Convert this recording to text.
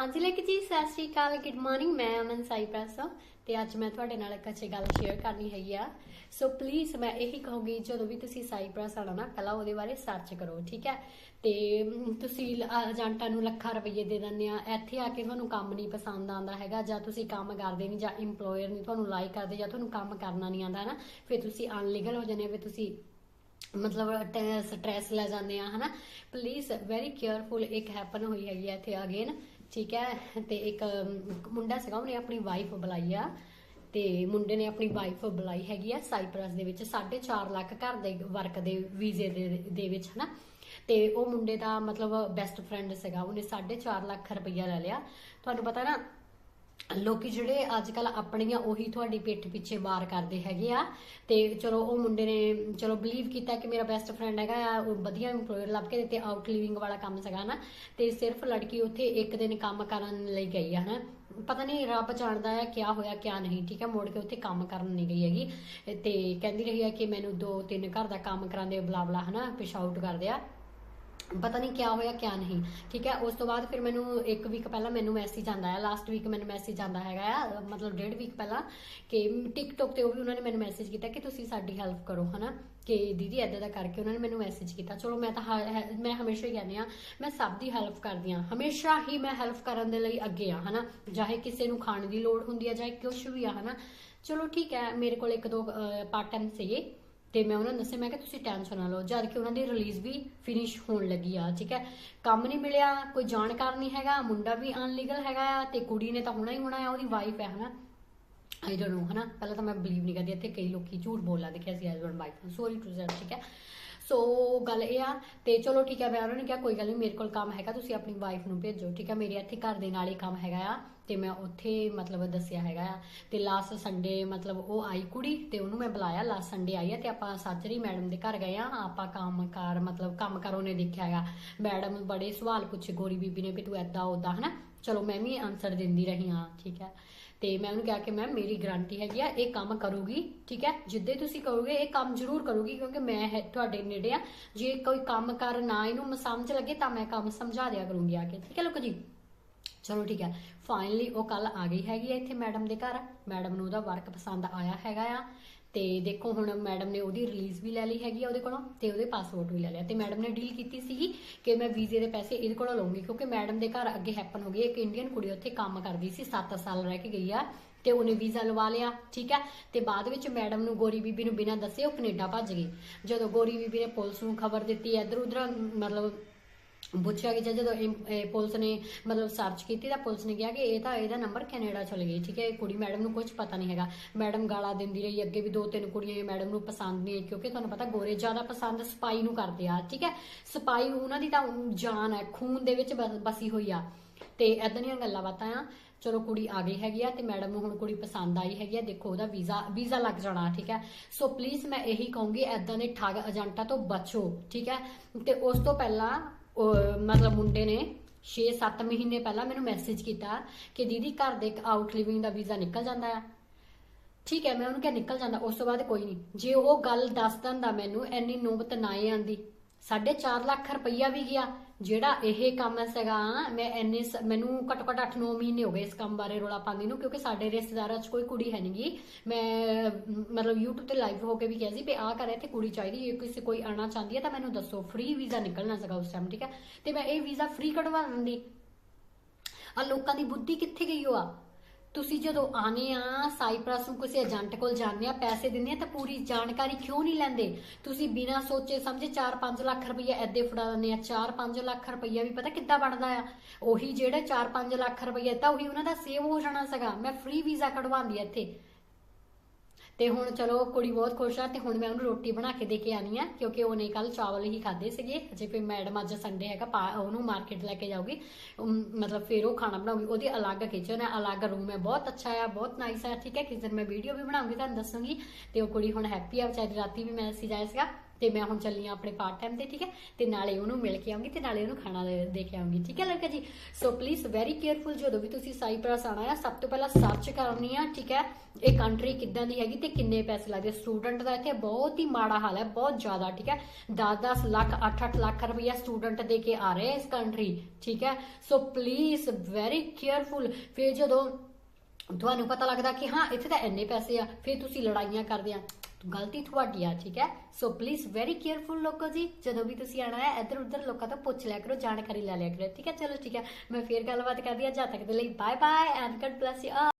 ਹਾਂਜੀ, ਲੈ ਜੀ, ਸਤਿ ਸ਼੍ਰੀ ਅਕਾਲ ਗੁੱਡ ਮਾਰਨਿੰਗ ਮੈਂ ਅਮਨ ਸਾਈ ਤੇ ਅੱਜ ਮੈਂ ਤੁਹਾਡੇ ਨਾਲ ਇੱਕ ਅੱਛੀ ਗੱਲ ਸ਼ੇਅਰ ਕਰਨੀ ਹੈਗੀ ਆ। ਸੋ ਪਲੀਜ਼ ਮੈਂ ਇਹੀ ਕਹੂੰਗੀ, ਜਦੋਂ ਵੀ ਤੁਸੀਂ ਸਾਈ ਆਣਾ ਨਾ, ਪਹਿਲਾਂ ਉਹਦੇ ਬਾਰੇ ਸਰਚ ਕਰੋ, ਠੀਕ ਹੈ? ਤੇ ਤੁਸੀਂ ਏਜੰਟਾਂ ਨੂੰ ਲੱਖਾਂ ਰੁਪਏ ਦੇ ਦਿੰਦੇ ਆ, ਇੱਥੇ ਆ ਕੇ ਤੁਹਾਨੂੰ ਕੰਮ ਨਹੀਂ ਪਸੰਦ ਆਉਂਦਾ ਹੈਗਾ, ਜਾਂ ਤੁਸੀਂ ਕੰਮ ਕਰਦੇ ਨਹੀਂ, ਜਾਂ EMPLOYER ਨਹੀਂ ਤੁਹਾਨੂੰ ਲਾਈਕ ਕਰਦੇ, ਜਾਂ ਤੁਹਾਨੂੰ ਕੰਮ ਕਰਨਾ ਨਹੀਂ ਆਉਂਦਾ ਨਾ ਫਿਰ ਤੁਸੀਂ ਅਨਲੀਗਲ ਹੋ ਜਾਂਦੇ ਆ, ਫਿਰ ਤੁਸੀਂ ਮਤਲਬ ਸਟ੍ਰੈਸ ਲੈ ਜਾਂਦੇ ਆ, ਹਨਾ? ਪਲੀਜ਼ ਵੈਰੀ ਕੇਅਰਫੁਲ ਇੱਕ ਹੈਪਨ ਹੋਈ ਹੈਗੀ ਇੱਥੇ ਅਗੇਨ ਠੀਕ ਹੈ, ਤੇ ਇੱਕ ਮੁੰਡਾ ਸੀਗਾ, ਉਹਨੇ ਆਪਣੀ ਵਾਈਫ ਬੁਲਾਈ ਆ, ਤੇ ਮੁੰਡੇ ਨੇ ਆਪਣੀ ਵਾਈਫ ਬੁਲਾਈ ਹੈਗੀ ਆ ਸਾਈਪ੍ਰਸ ਦੇ ਵਿੱਚ 4.5 ਲੱਖ ਘਰ ਦੇ ਵਰਕ ਦੇ ਵੀਜ਼ੇ ਦੇ ਦੇ ਵਿੱਚ, ਹਨਾ। ਤੇ ਉਹ ਮੁੰਡੇ ਦਾ ਮਤਲਬ ਬੈਸਟ ਫਰੈਂਡ ਸੀਗਾ, ਉਹਨੇ 4.5 ਲੱਖ ਰੁਪਈਆ ਲੈ ਲਿਆ। ਤੁਹਾਨੂੰ ਪਤਾ ਨਾ ਲੋਕੀ ਜਿਹੜੇ ਅੱਜ ਕੱਲ ਆਪਣੀਆਂ ਉਹੀ ਤੁਹਾਡੀ ਪਿੱਠ ਪਿੱਛੇ ਵਾਰ ਕਰਦੇ ਹੈਗੇ ਆ। ਤੇ ਚਲੋ ਉਹ ਮੁੰਡੇ ਨੇ, ਚਲੋ ਬਲੀਵ ਕੀਤਾ ਕਿ ਮੇਰਾ ਬੈਸਟ ਫਰੈਂਡ ਹੈਗਾ ਆ, ਉਹ ਵਧੀਆ EMPLOYER ਲੱਭ ਕੇ ਦਿੱਤੇ ਆਊਟ ਲਿਵਿੰਗ ਵਾਲਾ ਕੰਮ ਸੀਗਾ ਨਾ। ਤੇ ਸਿਰਫ ਲੜਕੀ ਉੱਥੇ ਇੱਕ ਦਿਨ ਕੰਮ ਕਰਨ ਲਈ ਗਈ ਆ, ਹਨਾ। ਪਤਾ ਨਹੀਂ ਰੱਬ ਜਾਣਦਾ ਹੈ ਕਿਆ ਹੋਇਆ, ਕਿਆ ਨਹੀਂ, ਠੀਕ ਹੈ ਮੋੜ ਕੇ ਉੱਥੇ ਕੰਮ ਕਰਨ ਨਹੀਂ ਗਈ ਹੈਗੀ। ਤੇ ਕਹਿੰਦੀ ਰਹੀ ਹੈ ਕਿ ਮੈਨੂੰ ਦੋ ਤਿੰਨ ਘਰ ਦਾ ਕੰਮ ਕਰਾਉਂਦੇ ਬਲਾ ਬਲਾ ਹਨਾ, ਪਿਸ਼ ਆਊਟ ਕਰਦੇ ਆ। ਪਤਾ ਨਹੀਂ ਕਿਆ ਹੋਇਆ, ਕਿਆ ਨਹੀਂ। ਠੀਕ ਹੈ, ਉਸ ਤੋਂ ਬਾਅਦ ਫਿਰ ਮੈਨੂੰ ਇੱਕ ਵੀਕ ਪਹਿਲਾਂ ਮੈਨੂੰ ਮੈਸੇਜ ਆਂਦਾ ਹੈ ਲਾਸਟ ਵੀਕ ਮੈਨੂੰ ਮੈਸੇਜ ਆਂਦਾ ਹੈਗਾ ਆ, ਮਤਲਬ ਡੇਢ ਵੀਕ ਪਹਿਲਾਂ ਕਿ ਟਿਕਟੋਕ ਤੇ ਉਹ ਵੀ ਉਹਨਾਂ ਨੇ ਮੈਨੂੰ ਮੈਸੇਜ ਕੀਤਾ ਕਿ ਤੁਸੀਂ ਸਾਡੀ ਹੈਲਪ ਕਰੋ, ਹਨਾ? ਕਿ ਦੀਦੀ ਐਦਾਂ ਦਾ ਕਰਕੇ ਉਹਨਾਂ ਨੇ ਮੈਨੂੰ ਮੈਸੇਜ ਕੀਤਾ। ਚਲੋ, ਮੈਂ ਤਾਂ ਹ- ਮੈਂ ਹਮੇਸ਼ਾ ਹੀ ਕਹਿੰਦੀ ਆ ਮੈਂ ਸਭ ਦੀ ਹੈਲਪ ਕਰਦੀ ਆ ਹਮੇਸ਼ਾ ਹੀ ਮੈਂ ਹੈਲਪ ਕਰਨ ਦੇ ਲਈ ਅੱਗੇ ਆ ਹਨਾ? ਚਾਹੇ ਕਿਸੇ ਨੂੰ ਖਾਣ ਦੀ ਲੋੜ ਹੁੰਦੀ ਆ, ਚਾਹੇ ਕੁਝ ਵੀ ਆ, ਹਨਾ? ਚਲੋ, ਠੀਕ ਹੈ, ਮੇਰੇ ਕੋਲ ਇੱਕ ਦੋ ਪਾਰਟ ਟਾਈਮ ਸੀਗੇ। ਤੇ ਮੈਂ ਉਹਨਾਂ ਨੂੰ ਦੱਸਿਆ, ਮੈਂ ਕਿ ਤੁਸੀਂ ਟੈਨਸ਼ਨ ਨਾ ਲਓ, ਜਦ ਕਿ ਉਹਨਾਂ ਦੀ ਰਿਲੀਜ਼ ਵੀ ਫਿਨਿਸ਼ ਹੋਣ ਲੱਗੀ ਆ, ਠੀਕ ਹੈ। ਕੰਮ ਨਹੀਂ ਮਿਲਿਆ, ਕੋਈ ਜਾਣਕਾਰ ਨਹੀਂ ਹੈਗਾ, ਮੁੰਡਾ ਵੀ ਅਨਲੀਗਲ ਹੈਗਾ ਆ ਤੇ ਕੁੜੀ ਨੇ ਤਾਂ ਹੋਣਾ ਹੀ ਹੋਣਾ ਆ, ਉਹਦੀ ਵਾਈਫ ਹੈ ਹਨਾ। ਆਈ ਡੋਨਟ ਨੋ ਹਨਾ। ਪਹਿਲਾਂ ਤਾਂ ਮੈਂ ਬਲੀਵ ਨਹੀਂ ਕਰਦੀ, ਇੱਥੇ ਕਈ ਲੋਕੀ ਝੂਠ ਬੋਲਦਾ ਦੇਖਿਆ ਸੀ husband wife sorry to sir ਠੀਕ ਹੈ। ਸੋ ਗੱਲ ਇਹ ਆ, ਤੇ ਚਲੋ ਠੀਕ ਹੈ ਮੈਂ ਉਹਨਾਂ ਨੇ ਕਿਹਾ, ਕੋਈ ਗੱਲ ਨਹੀਂ ਮੇਰੇ ਕੋਲ ਕੰਮ ਹੈਗਾ, ਤੁਸੀਂ ਆਪਣੀ ਵਾਈਫ ਨੂੰ ਭੇਜੋ, ਠੀਕ ਹੈ ਮੇਰੇ ਇੱਥੇ ਘਰ ਦੇ ਨਾਲ ਹੀ ਕੰਮ ਹੈਗਾ ਆ, ਤੇ ਮੈਂ ਉੱਥੇ ਮਤਲਬ ਦੱਸਿਆ ਹੈਗਾ ਆ, ਤੇ ਲਾਸਟ ਸੰਡੇ ਮਤਲਬ ਉਹ ਆਈ ਕੁੜੀ, ਤੇ ਉਹਨੂੰ ਮੈਂ ਬੁਲਾਇਆ ਲਾਸਟ ਸੰਡੇ ਆਈ ਆ, ਤੇ ਆਪਾਂ ਸਾਜਰੀ ਮੈਡਮ ਦੇ ਘਰ ਗਏ ਆ, ਆਪਾਂ ਕੰਮਕਾਰ ਮਤਲਬ ਕੰਮ ਕਰੋ ਉਹਨੇ ਦੇਖਿਆ ਹੈਗਾ ਮੈਡਮ ਬੜੇ ਸਵਾਲ ਪੁੱਛੇ, ਗੋਰੀ ਬੀਬੀ ਨੇ ਵੀ ਤੂੰ ਐਦਾਂ ਉਦਾਂ ਹਨਾ, ਚਲੋ ਮੈਂ ਵੀ ਆਨਸਰ ਦਿੰਦੀ ਰਹੀ ਹਾਂ, ਠੀਕ ਹੈ ਤੇ ਮੈਂ ਉਹਨੂੰ ਕਿਹਾ ਕਿ ਮੈਮ ਮੇਰੀ ਗਾਰੰਟੀ ਹੈਗੀ ਆ, ਇਹ ਕੰਮ ਕਰੂਗੀ, ਠੀਕ ਹੈ? ਜਿੱਦੇ ਤੁਸੀਂ ਕਰੋਗੇ, ਇਹ ਕੰਮ ਜ਼ਰੂਰ ਕਰੂਗੀ, ਕਿਉਂਕਿ ਮੈਂ ਤੁਹਾਡੇ ਨੇੜੇ ਆ। ਜੇ ਕੋਈ ਕੰਮ ਕਰ ਨਾ ਇਹਨੂੰ ਸਮਝ ਲੱਗੇ ਤਾਂ ਮੈਂ ਕੰਮ ਸਮਝਾ ਦਿਆ ਕਰੂੰਗੀ ਆ ਕੇ, ਠੀਕ ਹੈ ਲੋਕ ਜੀ? ਚਲੋ ਠੀਕ ਹੈ ਫਾਈਨਲੀ ਉਹ ਕੱਲ ਆ ਗਈ ਹੈਗੀ ਆ ਇੱਥੇ ਮੈਡਮ ਦੇ ਘਰ। ਮੈਡਮ ਨੂੰ ਉਹਦਾ ਵਰਕ ਪਸੰਦ ਆਇਆ ਹੈਗਾ ਆ। ਤੇ ਦੇਖੋ ਹੁਣ ਮੈਡਮ ਨੇ ਉਹਦੀ ਰਿਲੀਜ਼ ਵੀ ਲੈ ਲਈ ਹੈਗੀ ਆ ਉਹਦੇ ਕੋਲੋਂ ਤੇ ਉਹਦੇ ਪਾਸਪੋਰਟ ਵੀ ਲੈ ਲਿਆ। ਤੇ ਮੈਡਮ ਨੇ ਡੀਲ ਕੀਤੀ ਸੀਗੀ ਕਿ ਮੈਂ ਵੀਜ਼ੇ ਦੇ ਪੈਸੇ ਇਹਦੇ ਕੋਲੋਂ ਲਵਾਂਗੀ ਕਿਉਂਕਿ ਮੈਡਮ ਦੇ ਘਰ ਅੱਗੇ ਹੈਪਨ ਹੋ ਗਈ, ਇੱਕ ਇੰਡੀਅਨ ਕੁੜੀ ਉੱਥੇ ਕੰਮ ਕਰਦੀ ਸੀ 7 ਸਾਲ ਰਹਿ ਕੇ ਗਈ ਆ ਤੇ ਉਹਨੇ ਵੀਜ਼ਾ ਲਵਾ ਲਿਆ, ਠੀਕ ਹੈ ਤੇ ਬਾਅਦ ਵਿੱਚ ਮੈਡਮ ਨੂੰ ਗੋਰੀ ਬੀਬੀ ਨੂੰ ਬਿਨਾਂ ਦੱਸੇ ਉਹ ਕੈਨੇਡਾ ਭੱਜ ਗਈ। ਜਦੋਂ ਗੋਰੀ ਬੀਬੀ ਨੇ ਪੁਲਿਸ ਨੂੰ ਖਬਰ ਦਿੱਤੀ ਇੱਧਰ ਉਧਰ ਮਤਲਬ ਪੁੱਛਿਆ ਕਿ ਜਦੋਂ ਇਹ- ਪੁਲਿਸ ਨੇ ਮਤਲਬ ਸਰਚ ਕੀਤੀ ਤਾਂ ਪੁਲਿਸ ਨੇ ਕਿਹਾ ਕਿ ਇਹ ਤਾਂ, ਇਹਦਾ ਨੰਬਰ ਕੈਨੇਡਾ ਚਲ ਗਈ, ਠੀਕ ਹੈ, ਇਹ ਕੁੜੀ ਮੈਡਮ ਨੂੰ ਕੁਝ ਪਤਾ ਨਹੀਂ ਹੈਗਾ। ਮੈਡਮ ਗਾਲਾਂ ਦਿੰਦੀ ਰਹੀ, ਅੱਗੇ ਵੀ ਦੋ ਤਿੰਨ ਕੁੜੀਆਂ ਮੈਡਮ ਨੂੰ ਪਸੰਦ ਨਹੀਂ ਕਿਉਂਕਿ ਤੁਹਾਨੂੰ ਪਤਾ ਗੋਰੇ ਜ਼ਿਆਦਾ ਪਸੰਦ ਸਪਾਈ ਨੂੰ ਕਰਦੇ ਆ, ਠੀਕ ਹੈ। ਸਪਾਈ ਉਹਨਾਂ ਦੀ ਤਾਂ ਜਾਨ ਹੈ, ਖੂਨ ਦੇ ਵਿੱਚ ਬਸੀ ਹੋਈ ਆ। ਤੇ ਐਦਾਂ ਦੀਆਂ ਗੱਲਾਂ ਬਾਤਾਂ ਆ, ਚਲੋ ਕੁੜੀ ਆ ਗਈ ਹੈਗੀ ਆ ਤੇ ਮੈਡਮ ਨੂੰ ਹੁਣ ਕੁੜੀ ਪਸੰਦ ਆਈ ਹੈਗੀ ਆ, ਦੇਖੋ ਉਹਦਾ ਵੀਜ਼ਾ ਵੀਜ਼ਾ ਲੱਗ ਜਾਣਾ, ਠੀਕ ਹੈ। ਸੋ ਪਲੀਜ਼ ਮੈਂ ਇਹੀ ਕਹੂੰਗੀ ਐਦਾਂ ਦੇ ਠੱਗ ਏਜੰਟਾਂ ਤੋਂ ਬਚੋ, ਠੀਕ ਹੈ। ਤੇ ਉਸ ਤੋਂ ਪਹਿਲਾਂ ਮਤਲਬ ਮੁੰਡੇ ਨੇ 6-7 ਮਹੀਨੇ ਪਹਿਲਾਂ ਮੈਨੂੰ ਮੈਸੇਜ ਕੀਤਾ ਕਿ ਦੀਦੀ ਘਰ ਦੇ ਇੱਕ ਆਊਟ ਲਿਵਿੰਗ ਦਾ ਵੀਜ਼ਾ ਨਿਕਲ ਜਾਂਦਾ ਆ। ਠੀਕ ਹੈ, ਮੈਂ ਉਹਨੂੰ ਕਿਹਾ ਨਿਕਲ ਜਾਂਦਾ, ਉਸ ਤੋਂ ਬਾਅਦ ਕੋਈ ਨਹੀਂ। ਜੇ ਉਹ ਗੱਲ ਦੱਸ ਦਿੰਦਾ ਮੈਨੂੰ ਐਨੀ ਨੌਬਤ ਨਾ ਹੀ ਆਂਦੀ 4.5 ਲੱਖ ਰੁਪਈਆ ਵੀ ਗਿਆ, ਜਿਹੜਾ ਇਹ ਕੰਮ ਸੀਗਾ, ਮੈਂ ਐਨੇ ਮੈਨੂੰ ਘੱਟੋ ਘੱਟ 8-9 ਮਹੀਨੇ ਹੋ ਗਏ ਇਸ ਕੰਮ ਬਾਰੇ ਰੋਲਾ ਪਾਉਂਦੀ ਨੂੰ, ਕਿਉਂਕਿ ਸਾਡੇ ਰਿਸ਼ਤੇਦਾਰਾਂ 'ਚ ਕੋਈ ਕੁੜੀ ਹੈ ਨਹੀਂਗੀ ਮੈਂ, ਮਤਲਬ YouTube ਤੇ ਲਾਈਵ ਹੋ ਕੇ ਵੀ ਕਿਹਾ ਸੀ ਵੀ ਆਹ ਕਰੇ ਤੇ ਕੁੜੀ ਚਾਹੀਦੀ, ਜੇ ਕਿਸੇ ਕੋਈ ਆਣਾ ਚਾਹੁੰਦੀ ਹੈ ਤਾਂ ਮੈਨੂੰ ਦੱਸੋ ਫ੍ਰੀ ਵੀਜ਼ਾ ਨਿਕਲਣਾ ਸੀਗਾ ਉਸ ਟਾਈਮ ਠੀਕ ਹੈ? ਤੇ ਮੈਂ ਇਹ ਵੀਜ਼ਾ ਫ੍ਰੀ ਕਢਵਾ ਦਿੰਦੀ। ਆ ਲੋਕਾਂ ਦੀ ਬੁੱਧੀ ਕਿੱਥੇ ਗਈ ਹੋ ਆ? ਤੁਸੀਂ ਜਦੋਂ ਆਨੇ ਆ, ਸਾਈਪ੍ਰਸ ਨੂੰ ਕਿਸੇ ਏਜੰਟ ਕੋਲ ਜਾਂਦੇ ਆ, ਪੈਸੇ ਦਿੰਦੇ ਆ, ਤਾਂ ਪੂਰੀ ਜਾਣਕਾਰੀ ਕਿਉਂ ਨਹੀਂ ਲੈਂਦੇ? ਤੁਸੀਂ ਬਿਨਾਂ ਸੋਚੇ ਸਮਝੇ 4-5 ਲੱਖ ਰੁਪਈਆ ਐਦੇ ਫੜਾ ਦਿੰਦੇ ਆ। 4-5 ਲੱਖ ਰੁਪਈਆ ਵੀ ਪਤਾ ਕਿੱਦਾਂ ਬਣਦਾ ਆ? ਉਹੀ ਜਿਹੜਾ 4-5 ਲੱਖ ਰੁਪਈਆ ਤਾਂ ਉਹੀ ਉਹਨਾਂ ਦਾ ਸੇਵ ਹੋ ਜਾਣਾ ਸੀਗਾ। ਮੈਂ ਫ੍ਰੀ ਵੀਜ਼ਾ ਕਢਵਾਉਂਦੀ ਆ ਇੱਥੇ। ਤੇ ਹੁਣ ਚਲੋ ਕੁੜੀ ਬਹੁਤ ਖੁਸ਼ ਆ ਤੇ ਹੁਣ ਮੈਂ ਉਹਨੂੰ ਰੋਟੀ ਬਣਾ ਕੇ ਦੇ ਕੇ ਆਣੀ ਆ, ਕਿਉਂਕਿ ਉਹਨੇ ਕੱਲ ਚਾਵਲ ਹੀ ਖਾਦੇ ਸੀਗੇ। ਅਜੇ ਫਿਰ ਮੈਡਮ ਅੱਜ ਸੰਡੇ ਹੈਗਾ, ਪਾ- ਉਹਨੂੰ ਮਾਰਕੀਟ ਲੈ ਕੇ ਜਾਊਗੀ। ਮਤਲਬ ਫਿਰ ਉਹ ਖਾਣਾ ਬਣਾਉਗੀ ਉਹਦੀ ਅਲੱਗ ਕਿਚਨ ਹੈ ਅਲੱਗ ਰੂਮ ਹੈ ਬਹੁਤ ਅੱਛਾ ਹੈ ਬਹੁਤ ਨਾਈਸ ਹੈ ਠੀਕ ਹੈ, ਕਿਸ ਦਿਨ ਮੈਂ ਵੀਡੀਓ ਵੀ ਬਣਾਉਂਗੀ, ਤੁਹਾਨੂੰ ਦੱਸੂਗੀ। ਤੇ ਉਹ ਕੁੜੀ ਹੁਣ ਹੈਪੀ ਆ, ਵਿਚਾਰੀ ਰਾਤੀ ਵੀ ਮੈਸੇਜ ਆਇਆ ਸੀਗਾ। ਤੇ ਮੈਂ ਹੁਣ ਚੱਲੀ ਆ ਆਪਣੇ ਪਾਰਟ ਟਾਈਮ ਤੇ, ਠੀਕ ਹੈ? ਤੇ ਨਾਲੇ ਉਹਨੂੰ ਮਿਲ ਕੇ ਆਉਂਗੀ ਤੇ ਨਾਲੇ ਉਹਨੂੰ ਖਾਣਾ ਦੇ ਦੇ ਕੇ ਆਉਂਗੀ, ਠੀਕ ਹੈ ਲੜਕਾ ਜੀ? ਸੋ ਪਲੀਜ਼ ਵੈਰੀ ਕੇਅਰਫੁਲ ਜਦੋਂ ਵੀ ਤੁਸੀਂ ਸਾਈਪ੍ਰਸ ਆਣਾ ਆ, ਸਭ ਤੋਂ ਪਹਿਲਾਂ ਸਰਚ ਕਰਨੀ ਆ, ਠੀਕ ਹੈ? ਇਹ ਕੰਟਰੀ ਕਿੱਦਾਂ ਦੀ ਹੈਗੀ ਤੇ ਕਿੰਨੇ ਪੈਸੇ ਲੱਗਦੇ ਸਟੂਡੈਂਟ ਦਾ ਇੱਥੇ ਬਹੁਤ ਹੀ ਮਾੜਾ ਹਾਲ ਹੈ, ਬਹੁਤ ਜ਼ਿਆਦਾ, ਠੀਕ ਹੈ? 10-10 ਲੱਖ 8-8 ਲੱਖ ਰੁਪਇਆ ਸਟੂਡੈਂਟ ਦੇ ਕੇ ਆ ਰਹੇ ਇਸ ਕੰਟਰੀ ਠੀਕ ਹੈ? ਸੋ ਪਲੀਜ਼ ਵੈਰੀ ਕੇਅਰਫੁਲ ਫਿਰ ਜਦੋਂ ਤੁਹਾਨੂੰ ਪਤਾ ਲੱਗਦਾ ਕਿ ਹਾਂ, ਇੱਥੇ ਤਾਂ ਇੰਨੇ ਪੈਸੇ ਆ, ਫਿਰ ਤੁਸੀਂ ਲੜਾਈਆਂ ਕਰਦੇ ਆ। ਗਲਤੀ ਤੁਹਾਡੀ ਆ, ਠੀਕ ਹੈ? ਸੋ ਪਲੀਜ਼ ਵੈਰੀ ਕੇਅਰਫੁਲ ਲੋਕੋ ਜੀ, ਜਦੋਂ ਵੀ ਤੁਸੀਂ ਆਣਾ ਹੈ ਇੱਧਰ ਉੱਧਰ ਲੋਕਾਂ ਤੋਂ ਪੁੱਛ ਲਿਆ ਕਰੋ, ਜਾਣਕਾਰੀ ਲੈ ਲਿਆ ਕਰੋ, ਠੀਕ ਹੈ? ਚਲੋ, ਠੀਕ ਹੈ। ਮੈਂ ਫੇਰ ਗੱਲਬਾਤ ਕਰਦੀ ਆ ਜਦ ਤੱਕ ਦੇ ਲਈ bye bye and God bless you